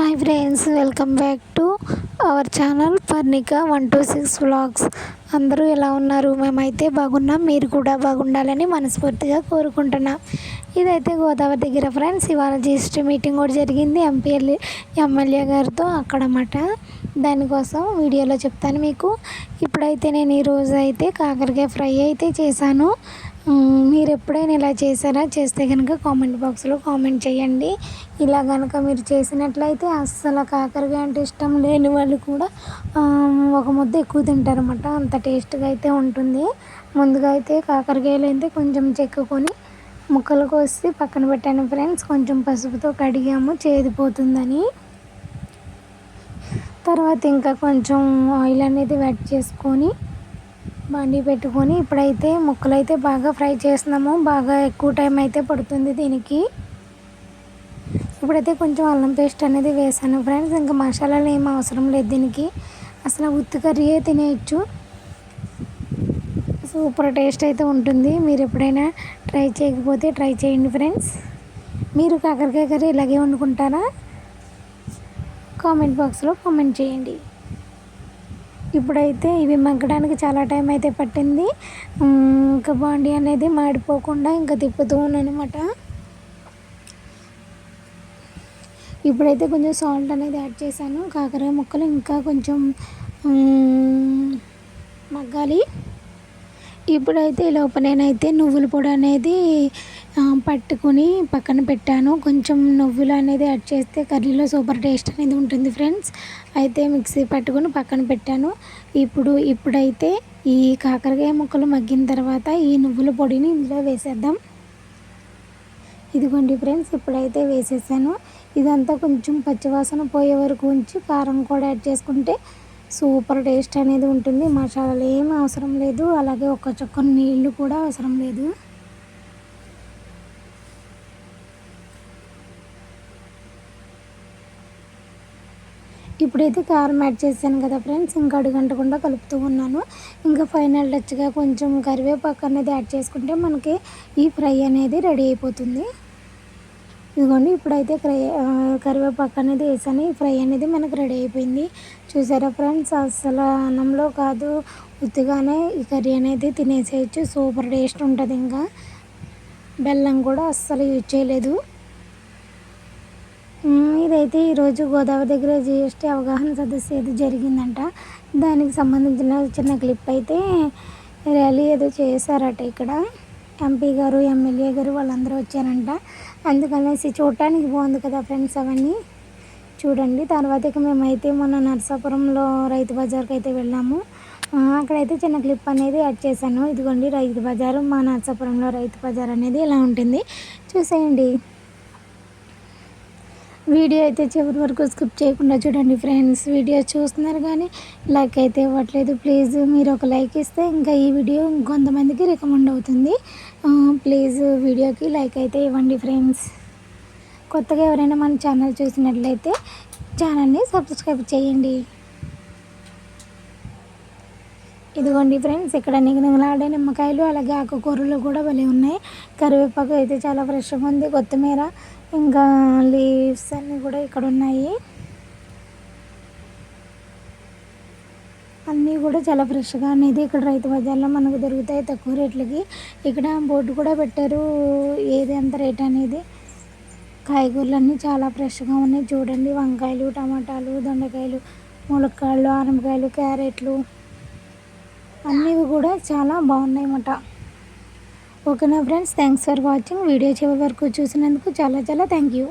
Hi friends welcome back to our channel Parnika one two six vlogs అందరూ ఎలా ఉన్నారు? మేమైతే బాగున్నాం. మీరు కూడా బాగుండాలని మనస్ఫూర్తిగా కోరుకుంటున్నాం. ఇదైతే గోదావరి దగ్గర ఫ్రెండ్స్ ఇవాళ జిఎస్టీ మీటింగ్ కూడా జరిగింది. ఎంపీ ఎమ్మెల్యే గారితో అక్కడమాట. దానికోసం వీడియోలో చెప్తాను మీకు. ఇప్పుడైతే నేను ఈరోజు అయితే కాకరకాయ ఫ్రై అయితే చేశాను. మీరు ఎప్పుడైనా ఇలా చేశారా? చేస్తే కనుక కామెంట్ బాక్స్లో కామెంట్ చేయండి. ఇలా కనుక మీరు చేసినట్లయితే అస్సలు కాకరకాయ అంటే ఇష్టం లేని వాళ్ళు కూడా ఒక ముద్ద ఎక్కువ తింటారన్నమాట. అంత టేస్ట్గా అయితే ఉంటుంది. ముందుగా అయితే కాకరకాయలు అయితే కొంచెం చెక్కుకొని ముక్కలు కోసి పక్కన పెట్టాను ఫ్రెండ్స్ కొంచెం పసుపుతో కడిగాము చేదిపోతుందని తర్వాత ఇంకా కొంచెం ఆయిల్ అనేది వెట్ చేసుకొని బండి పెట్టుకొని ఇప్పుడైతే ముక్కలు అయితే బాగా ఫ్రై చేస్తున్నాము. బాగా ఎక్కువ టైం అయితే పడుతుంది దీనికి. ఇప్పుడైతే కొంచెం అల్లం పేస్ట్ అనేది వేసాను ఫ్రెండ్స్. ఇంకా మసాలాలు ఏం అవసరం లేదు దీనికి. అసలు ఉత్తి కర్రీయే తినేయచ్చు. సూపర్ టేస్ట్ అయితే ఉంటుంది. మీరు ఎప్పుడైనా ట్రై చేయకపోతే ట్రై చేయండి ఫ్రెండ్స్. మీరు కాకరకాయ కర్రీ ఇలాగే వండుకుంటారా? కామెంట్ బాక్స్లో కామెంట్ చేయండి. ఇప్పుడైతే ఇవి మగ్గడానికి చాలా టైం అయితే పట్టింది. ఇంకా బాండీ అనేది మాడిపోకుండా ఇంకా తిప్పుతూ అనమాట ఇప్పుడైతే కొంచెం సాల్ట్ అనేది యాడ్ చేశాను. కాకరకాయ ముక్కలు ఇంకా కొంచెం మగ్గాలి. ఇప్పుడైతే లోపల నేనైతే నువ్వుల పొడి అనేది పట్టుకొని పక్కన పెట్టాను. కొంచెం నువ్వులు అనేది యాడ్ చేస్తే కర్రీలో సూపర్ టేస్ట్ అనేది ఉంటుంది ఫ్రెండ్స్. అయితే మిక్సీ పట్టుకొని పక్కన పెట్టాను. ఇప్పుడు ఇప్పుడైతే ఈ కాకరకాయ ముక్కలు మగ్గిన తర్వాత ఈ నువ్వుల పొడిని ఇందులో వేసేద్దాం. ఇదిగోండి ఫ్రెండ్స్ ఇప్పుడైతే వేసేసాను. ఇదంతా కొంచెం పచ్చివాసన పోయే వరకు ఉంచి కారం కూడా యాడ్ చేసుకుంటే సూపర్ టేస్ట్ అనేది ఉంటుంది. మసాలాలు ఏమి అవసరం లేదు. అలాగే ఒక చుక్క నీళ్ళు కూడా అవసరం లేదు. ఇప్పుడైతే కారం యాడ్ చేశాను కదా ఫ్రెండ్స్. ఇంకా అడుగంటకుండా కలుపుతూ ఉన్నాను. ఇంకా ఫైనల్ టచ్గా కొంచెం కరివేపాకు అనేది యాడ్ చేసుకుంటే మనకి ఈ ఫ్రై అనేది రెడీ అయిపోతుంది. ఇదిగోండి ఇప్పుడైతే ఫ్రై కరివేపాకు అనేది వేసాను. ఈ ఫ్రై అనేది మనకు రెడీ అయిపోయింది. చూసారా ఫ్రెండ్స్? అసలు అన్నంలో కాదు ఉత్తిగానే ఈ కర్రీ అనేది తినేసేయచ్చు. సూపర్ టేస్ట్ ఉంటుంది ఇంకా. బెల్లం కూడా అస్సలు యూజ్ చేయలేదు. ఇదైతే ఈరోజు గోదావరి దగ్గర జిఎస్టీ అవగాహన సదస్సు ఏదో జరిగిందంట. దానికి సంబంధించిన చిన్న క్లిప్ అయితే ర్యాలీ ఏదో చేశారట ఇక్కడ. ఎంపీ గారు ఎమ్మెల్యే గారు వాళ్ళందరూ వచ్చారంట. అందుకనేసి చూడటానికి బాగుంది కదా ఫ్రెండ్స్ అవన్నీ. చూడండి తర్వాత ఇక మేమైతే మొన్న నర్సాపురంలో రైతు బజార్కి అయితే వెళ్ళాము అక్కడైతే చిన్న క్లిప్ అనేది యాడ్ చేశాను. ఇదిగోండి రైతు బజారు మా నర్సాపురంలో రైతు బజార్ అనేది ఇలా ఉంటుంది. చూసేయండి. వీడియో అయితే చివరి వరకు స్కిప్ చేయకుండా చూడండి ఫ్రెండ్స్. వీడియో చూస్తున్నారు కానీ లైక్ అయితే ఇవ్వట్లేదు. ప్లీజ్ మీరు ఒక లైక్ ఇస్తే ఇంకా ఈ వీడియో ఇంకొంతమందికి రికమెండ్ అవుతుంది. ప్లీజ్ వీడియోకి లైక్ అయితే ఇవ్వండి ఫ్రెండ్స్. కొత్తగా ఎవరైనా మన ఛానల్ చూసినట్లయితే ఛానల్ని సబ్స్క్రైబ్ చేయండి. ఇదిగోండి ఫ్రెండ్స్ ఇక్కడ నిగనిగలాడే నిమ్మకాయలు అలాగే ఆకుకూరలు కూడా భలే ఉన్నాయి. కరివేపాకు అయితే చాలా ఫ్రెష్గా ఉంది. కొత్తిమీర ఇంకా లీవ్స్ అన్నీ కూడా ఇక్కడ ఉన్నాయి అన్నీ కూడా చాలా ఫ్రెష్గా అనేది ఇక్కడ రైతు బజార్లో మనకు దొరుకుతాయి తక్కువ రేట్లకి. ఇక్కడ బోర్డు కూడా పెట్టారు ఏది ఎంత రేట్ అనేది. కాయగూరలు అన్నీ చాలా ఫ్రెష్గా ఉన్నాయి. చూడండి వంకాయలు టమాటాలు దొండకాయలు ములక్కాయలు ఆనపకాయలు క్యారెట్లు అన్నీ కూడా చాలా బాగున్నాయి అన్నమాట ఓకేనా friends thanks for watching video చివరి వరకు చూసినందుకు చాలా చాలా థ్యాంక్ యూ